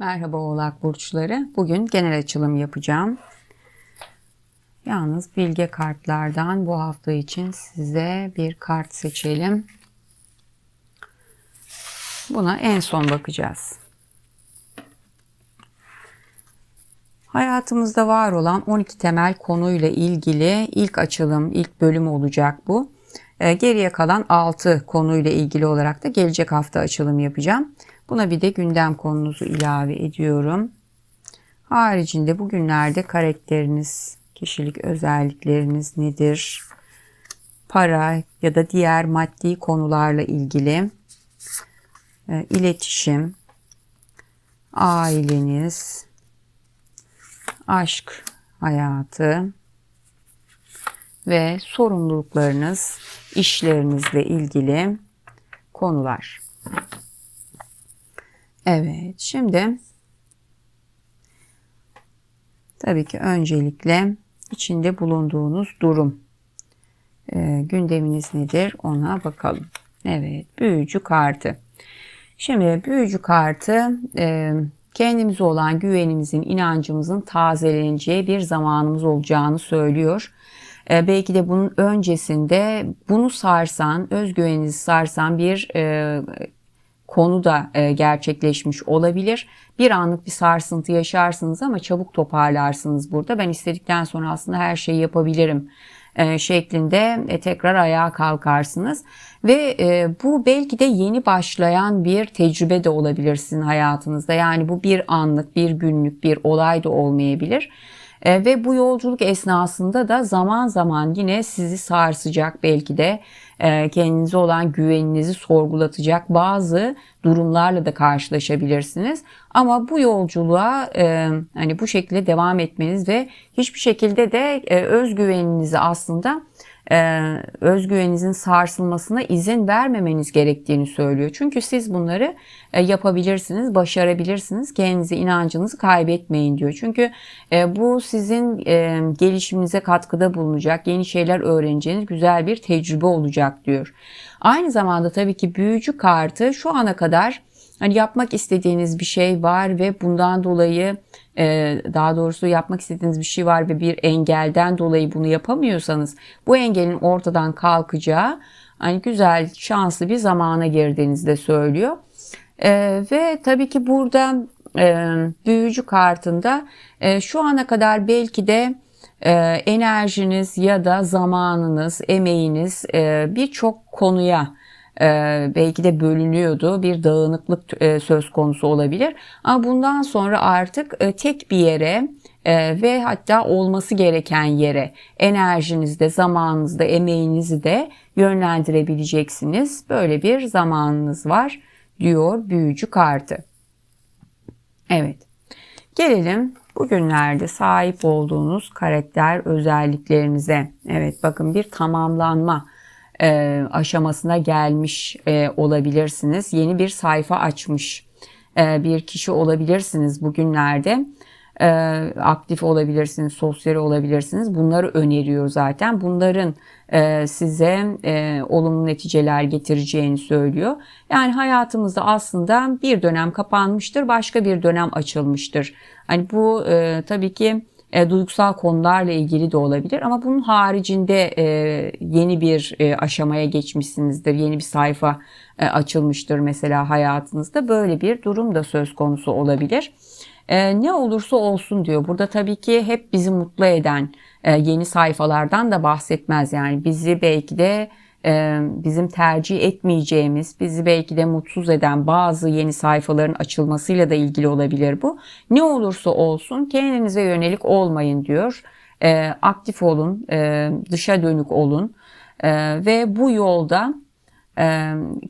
Merhaba Oğlak Burçları. Bugün genel açılım yapacağım. Yalnız bilge kartlardan bu hafta için size bir kart seçelim. Buna en son bakacağız. Hayatımızda var olan 12 temel konuyla ilgili ilk açılım, ilk bölüm olacak bu. Ee, geriye kalan 6 konuyla ilgili olarak da gelecek hafta açılım yapacağım. Buna bir de gündem konunuzu ilave ediyorum. Haricinde bugünlerde karakteriniz, kişilik özellikleriniz nedir? Para ya da diğer maddi konularla ilgili e, iletişim, aileniz, aşk hayatı ve sorumluluklarınız, işlerinizle ilgili konular. Evet, şimdi tabii ki öncelikle içinde bulunduğunuz durum, e, gündeminiz nedir ona bakalım. Evet, büyücü kartı. Şimdi büyücü kartı e, kendimize olan güvenimizin, inancımızın tazeleneceği bir zamanımız olacağını söylüyor. E, belki de bunun öncesinde bunu sarsan, özgüveninizi sarsan bir e, konu da e, gerçekleşmiş olabilir. Bir anlık bir sarsıntı yaşarsınız ama çabuk toparlarsınız burada. Ben istedikten sonra aslında her şeyi yapabilirim e, şeklinde e, tekrar ayağa kalkarsınız. Ve bu belki de yeni başlayan bir tecrübe de olabilir sizin hayatınızda. Yani bu bir anlık, bir günlük bir olay da olmayabilir. E, ve bu yolculuk esnasında da zaman zaman yine sizi sarsacak belki de e, kendinize olan güveninizi sorgulatacak bazı durumlarla da karşılaşabilirsiniz. Ama bu yolculuğa e, hani bu şekilde devam etmeniz ve hiçbir şekilde de e, özgüveninizi aslında e, özgüveninizin sarsılmasına izin vermemeniz gerektiğini söylüyor. Çünkü siz bunları e, yapabilirsiniz, başarabilirsiniz. Kendinize inancınızı kaybetmeyin diyor. Çünkü e, bu sizin gelişiminize katkıda bulunacak, yeni şeyler öğreneceğiniz güzel bir tecrübe olacak diyor. Aynı zamanda tabii ki büyücü kartı şu ana kadar hani yapmak istediğiniz bir şey var ve bundan dolayı e, daha doğrusu yapmak istediğiniz bir şey var ve bir engelden dolayı bunu yapamıyorsanız bu engelin ortadan kalkacağı hani güzel şanslı bir zamana girdiğinizi de söylüyor. E, ve tabii ki burada e, büyücü kartında şu ana kadar belki de enerjiniz ya da zamanınız, emeğiniz birçok konuya belki de bölünüyordu. Bir dağınıklık e, söz konusu olabilir. Ama bundan sonra artık e, tek bir yere ve hatta olması gereken yere enerjinizde, zamanınızda, emeğinizi de yönlendirebileceksiniz. Böyle bir zamanınız var diyor büyücü kartı. Evet. Gelelim bugünlerde sahip olduğunuz karakter özelliklerinize. Evet bakın bir tamamlanma e, aşamasına gelmiş e, olabilirsiniz. Yeni bir sayfa açmış e, bir kişi olabilirsiniz bugünlerde. E, aktif olabilirsiniz, sosyal olabilirsiniz. Bunları öneriyor zaten. Bunların e, size e, olumlu neticeler getireceğini söylüyor. Yani hayatımızda aslında bir dönem kapanmıştır, başka bir dönem açılmıştır. Hani bu e, tabii ki e, duygusal konularla ilgili de olabilir ama bunun haricinde e, yeni bir e, aşamaya geçmişsinizdir. Yeni bir sayfa e, açılmıştır mesela hayatınızda. Böyle bir durum da söz konusu olabilir. E, ne olursa olsun diyor. Burada tabii ki hep bizi mutlu eden e, yeni sayfalardan da bahsetmez. Yani bizi belki de bizim tercih etmeyeceğimiz, bizi belki de mutsuz eden bazı yeni sayfaların açılmasıyla da ilgili olabilir bu. Ne olursa olsun kendinize yönelik olmayın diyor. Aktif olun, dışa dönük olun ve bu yolda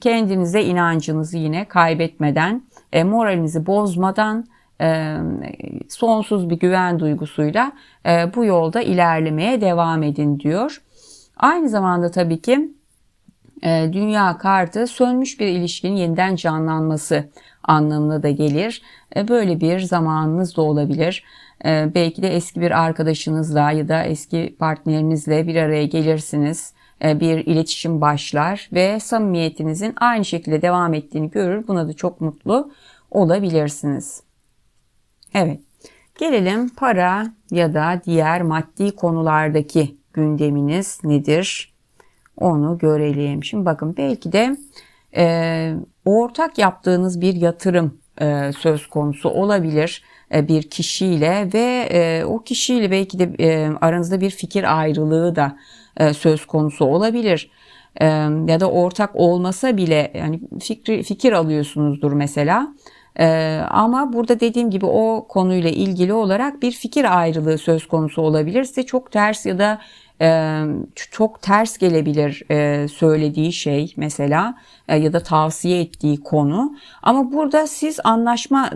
kendinize inancınızı yine kaybetmeden, moralinizi bozmadan, sonsuz bir güven duygusuyla bu yolda ilerlemeye devam edin diyor. Aynı zamanda tabii ki e, dünya kartı sönmüş bir ilişkinin yeniden canlanması anlamına da gelir. E, böyle bir zamanınız da olabilir. E, belki de eski bir arkadaşınızla ya da eski partnerinizle bir araya gelirsiniz. Bir iletişim başlar ve samimiyetinizin aynı şekilde devam ettiğini görür. Buna da çok mutlu olabilirsiniz. Evet. Gelelim para ya da diğer maddi konulardaki gündeminiz nedir? Onu görelim. Şimdi bakın belki de e, ortak yaptığınız bir yatırım e, söz konusu olabilir e, bir kişiyle ve e, o kişiyle belki de e, aranızda bir fikir ayrılığı da e, söz konusu olabilir. E, ya da ortak olmasa bile yani fikri, fikir alıyorsunuzdur mesela. Ee, ama burada dediğim gibi o konuyla ilgili olarak bir fikir ayrılığı söz konusu olabilir. Size çok ters ya da çok ters gelebilir söylediği şey mesela ya da tavsiye ettiği konu. Ama burada siz anlaşma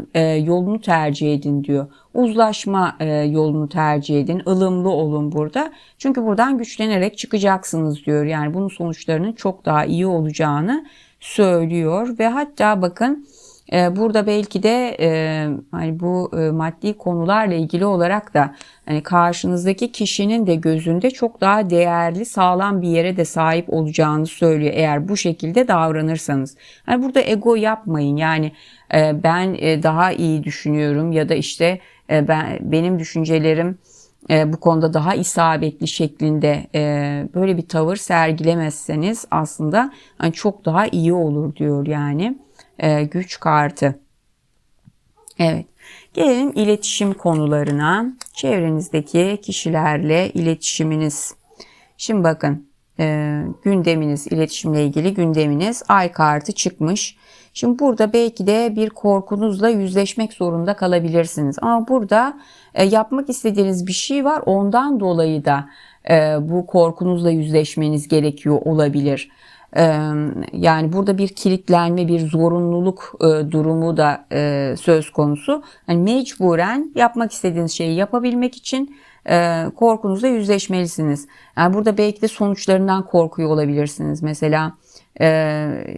yolunu tercih edin diyor. Uzlaşma yolunu tercih edin. ılımlı olun burada. Çünkü buradan güçlenerek çıkacaksınız diyor. Yani bunun sonuçlarının çok daha iyi olacağını söylüyor ve hatta bakın burada belki de e, hani bu e, maddi konularla ilgili olarak da hani karşınızdaki kişinin de gözünde çok daha değerli, sağlam bir yere de sahip olacağını söylüyor eğer bu şekilde davranırsanız. Hani burada ego yapmayın. Yani e, ben daha iyi düşünüyorum ya da işte ben benim düşüncelerim bu konuda daha isabetli şeklinde böyle bir tavır sergilemezseniz aslında hani çok daha iyi olur diyor yani e, güç kartı. Evet. Gelelim iletişim konularına. Çevrenizdeki kişilerle iletişiminiz. Şimdi bakın e, gündeminiz, iletişimle ilgili gündeminiz ay kartı çıkmış. Şimdi burada belki de bir korkunuzla yüzleşmek zorunda kalabilirsiniz. Ama burada e, yapmak istediğiniz bir şey var. Ondan dolayı da e, bu korkunuzla yüzleşmeniz gerekiyor olabilir yani burada bir kilitlenme, bir zorunluluk durumu da söz konusu. Yani mecburen yapmak istediğiniz şeyi yapabilmek için korkunuzla yüzleşmelisiniz. Yani burada belki de sonuçlarından korkuyor olabilirsiniz. Mesela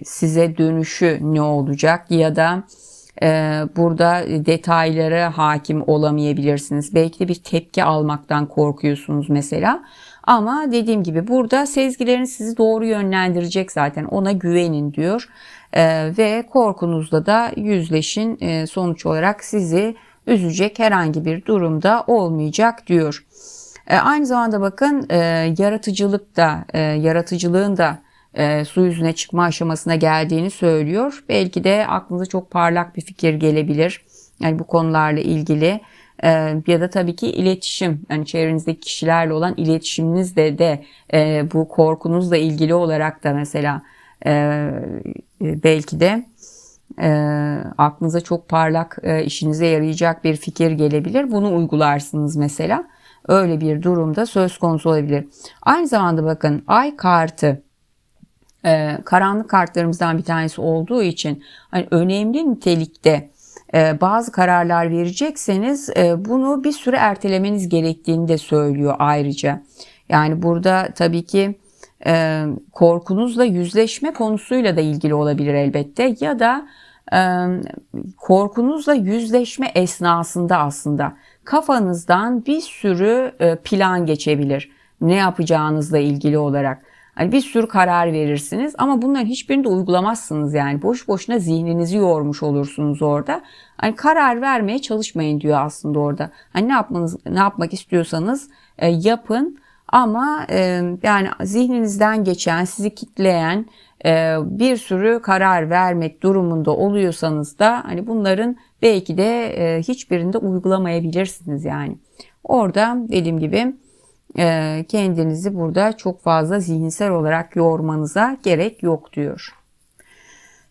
size dönüşü ne olacak ya da burada detaylara hakim olamayabilirsiniz. Belki de bir tepki almaktan korkuyorsunuz mesela. Ama dediğim gibi burada sezgileriniz sizi doğru yönlendirecek zaten ona güvenin diyor. Ee, ve korkunuzla da yüzleşin ee, sonuç olarak sizi üzecek herhangi bir durumda olmayacak diyor. Ee, aynı zamanda bakın e, yaratıcılık da e, yaratıcılığın da e, su yüzüne çıkma aşamasına geldiğini söylüyor. Belki de aklınıza çok parlak bir fikir gelebilir. Yani bu konularla ilgili e, ya da tabii ki iletişim yani çevrenizdeki kişilerle olan iletişiminizde de e, bu korkunuzla ilgili olarak da mesela e, e, belki de e, aklınıza çok parlak işinize yarayacak bir fikir gelebilir. Bunu uygularsınız mesela. Öyle bir durumda söz konusu olabilir. Aynı zamanda bakın ay kartı karanlık kartlarımızdan bir tanesi olduğu için hani önemli nitelikte bazı kararlar verecekseniz e, bunu bir süre ertelemeniz gerektiğini de söylüyor ayrıca. Yani burada tabii ki e, korkunuzla yüzleşme konusuyla da ilgili olabilir elbette ya da korkunuzla yüzleşme esnasında aslında kafanızdan bir sürü plan geçebilir ne yapacağınızla ilgili olarak. Hani bir sürü karar verirsiniz ama bunların hiçbirini de uygulamazsınız yani. Boş boşuna zihninizi yormuş olursunuz orada. Hani karar vermeye çalışmayın diyor aslında orada. Hani ne yapmanız ne yapmak istiyorsanız e, yapın ama e, yani zihninizden geçen, sizi kitleyen e, bir sürü karar vermek durumunda oluyorsanız da hani bunların belki de e, hiçbirinde uygulamayabilirsiniz yani. Orada dediğim gibi kendinizi burada çok fazla zihinsel olarak yormanıza gerek yok diyor.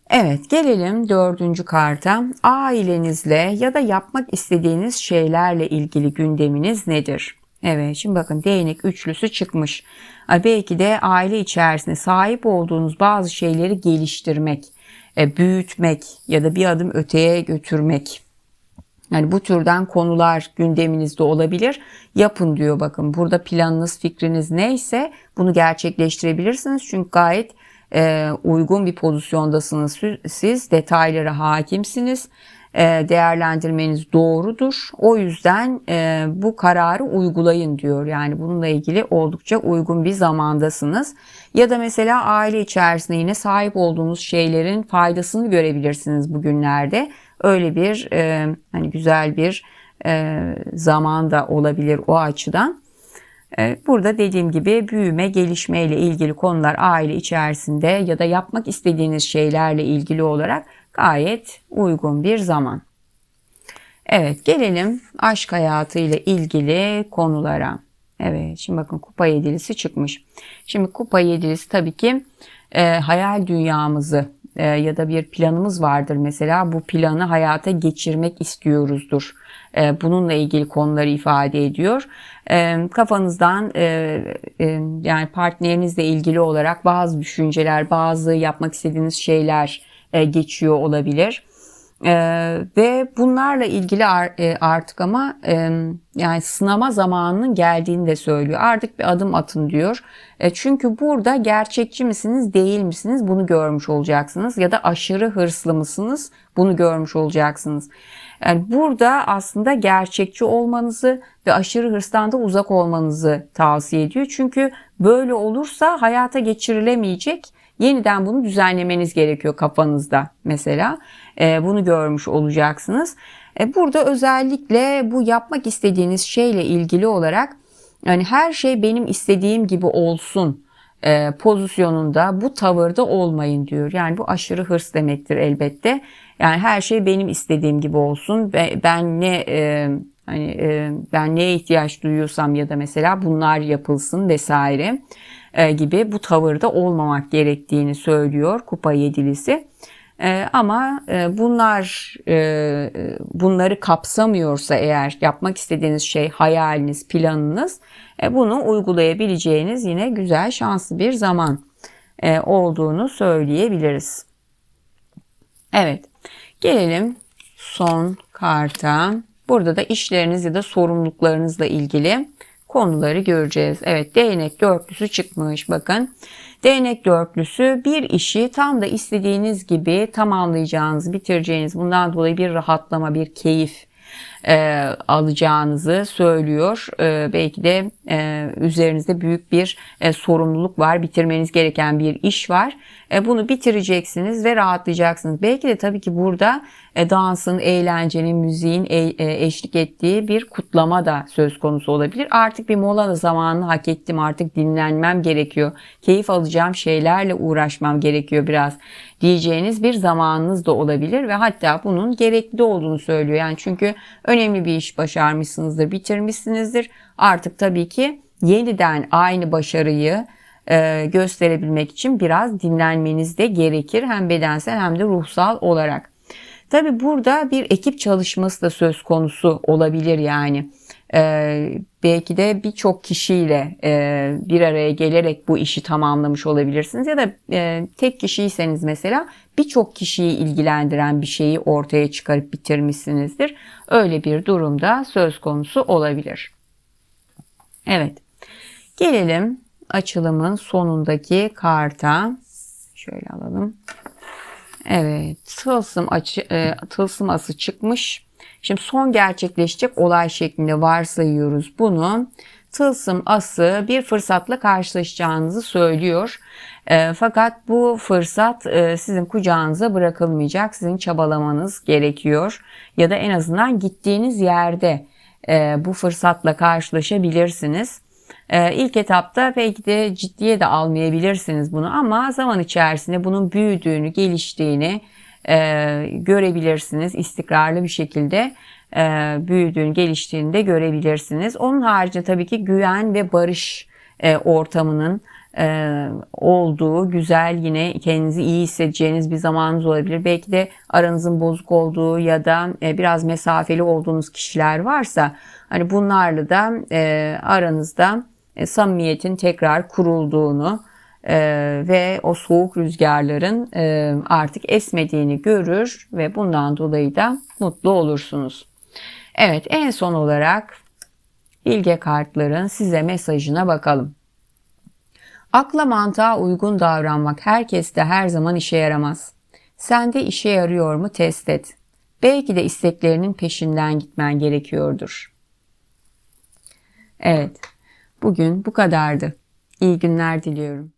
Evet gelelim dördüncü karta. Ailenizle ya da yapmak istediğiniz şeylerle ilgili gündeminiz nedir? Evet şimdi bakın değnek üçlüsü çıkmış. Belki de aile içerisinde sahip olduğunuz bazı şeyleri geliştirmek, e, büyütmek ya da bir adım öteye götürmek yani bu türden konular gündeminizde olabilir. Yapın diyor bakın. Burada planınız, fikriniz neyse bunu gerçekleştirebilirsiniz. Çünkü gayet e, uygun bir pozisyondasınız siz. Detaylara hakimsiniz. E, değerlendirmeniz doğrudur. O yüzden e, bu kararı uygulayın diyor. Yani bununla ilgili oldukça uygun bir zamandasınız. Ya da mesela aile içerisinde yine sahip olduğunuz şeylerin faydasını görebilirsiniz bugünlerde. Öyle bir e, hani güzel bir e, zaman da olabilir o açıdan. E, burada dediğim gibi büyüme, gelişme ile ilgili konular aile içerisinde ya da yapmak istediğiniz şeylerle ilgili olarak gayet uygun bir zaman. Evet gelelim aşk hayatı ile ilgili konulara. Evet şimdi bakın kupa yedilisi çıkmış. Şimdi kupa yedilisi tabii ki e, hayal dünyamızı e, ya da bir planımız vardır mesela bu planı hayata geçirmek istiyoruzdur. E, bununla ilgili konuları ifade ediyor. E, kafanızdan e, e, yani partnerinizle ilgili olarak bazı düşünceler, bazı yapmak istediğiniz şeyler e, geçiyor olabilir. Ee, ve bunlarla ilgili e, artık ama e, yani sınama zamanının geldiğini de söylüyor. Artık bir adım atın diyor. E, çünkü burada gerçekçi misiniz değil misiniz bunu görmüş olacaksınız. Ya da aşırı hırslı mısınız bunu görmüş olacaksınız. Yani burada aslında gerçekçi olmanızı ve aşırı hırstan da uzak olmanızı tavsiye ediyor. Çünkü böyle olursa hayata geçirilemeyecek Yeniden bunu düzenlemeniz gerekiyor kafanızda mesela. E, bunu görmüş olacaksınız. E, burada özellikle bu yapmak istediğiniz şeyle ilgili olarak yani her şey benim istediğim gibi olsun e, pozisyonunda bu tavırda olmayın diyor. Yani bu aşırı hırs demektir elbette. Yani her şey benim istediğim gibi olsun ve ben ne e, hani e, ben neye ihtiyaç duyuyorsam ya da mesela bunlar yapılsın vesaire. E, gibi bu tavırda olmamak gerektiğini söylüyor Kupa Yedilisi. E, ama e, bunlar bunları kapsamıyorsa eğer yapmak istediğiniz şey hayaliniz, planınız bunu uygulayabileceğiniz yine güzel şanslı bir zaman olduğunu söyleyebiliriz. Evet gelelim son karta. Burada da işleriniz ya da sorumluluklarınızla ilgili konuları göreceğiz. Evet değnek dörtlüsü çıkmış bakın. Değnek dörtlüsü bir işi tam da istediğiniz gibi tamamlayacağınız, bitireceğiniz bundan dolayı bir rahatlama, bir keyif e, alacağınızı söylüyor. E, belki de e, üzerinizde büyük bir e, sorumluluk var, bitirmeniz gereken bir iş var. E, bunu bitireceksiniz ve rahatlayacaksınız. Belki de tabii ki burada e, dansın, eğlencenin, müziğin e, eşlik ettiği bir kutlama da söz konusu olabilir. Artık bir mola zamanını hak ettim, artık dinlenmem gerekiyor. Keyif alacağım şeylerle uğraşmam gerekiyor biraz diyeceğiniz bir zamanınız da olabilir ve hatta bunun gerekli olduğunu söylüyor. Yani çünkü önemli bir iş başarmışsınızdır, bitirmişsinizdir. Artık tabii ki yeniden aynı başarıyı e, gösterebilmek için biraz dinlenmeniz de gerekir. Hem bedensel hem de ruhsal olarak. Tabi burada bir ekip çalışması da söz konusu olabilir yani. Ee, belki de birçok kişiyle e, bir araya gelerek bu işi tamamlamış olabilirsiniz ya da e, tek kişiyseniz mesela birçok kişiyi ilgilendiren bir şeyi ortaya çıkarıp bitirmişsinizdir. Öyle bir durumda söz konusu olabilir. Evet. Gelelim açılımın sonundaki karta. Şöyle alalım. Evet, tılsım açı, e, tılsım ası çıkmış. Şimdi son gerçekleşecek olay şeklinde varsayıyoruz bunu. Tılsım ası bir fırsatla karşılaşacağınızı söylüyor. E, fakat bu fırsat e, sizin kucağınıza bırakılmayacak. Sizin çabalamanız gerekiyor. Ya da en azından gittiğiniz yerde e, bu fırsatla karşılaşabilirsiniz. Ee, ilk etapta belki de ciddiye de almayabilirsiniz bunu ama zaman içerisinde bunun büyüdüğünü, geliştiğini e, görebilirsiniz. İstikrarlı bir şekilde e, büyüdüğünü, geliştiğini de görebilirsiniz. Onun haricinde tabii ki güven ve barış e, ortamının e, olduğu güzel yine kendinizi iyi hissedeceğiniz bir zamanınız olabilir. Belki de aranızın bozuk olduğu ya da e, biraz mesafeli olduğunuz kişiler varsa hani bunlarla da e, aranızda e, samimiyetin tekrar kurulduğunu e, ve o soğuk rüzgarların e, artık esmediğini görür ve bundan dolayı da mutlu olursunuz. Evet en son olarak bilge kartların size mesajına bakalım. Akla mantığa uygun davranmak herkeste her zaman işe yaramaz. Sende işe yarıyor mu test et. Belki de isteklerinin peşinden gitmen gerekiyordur. Evet, Bugün bu kadardı. İyi günler diliyorum.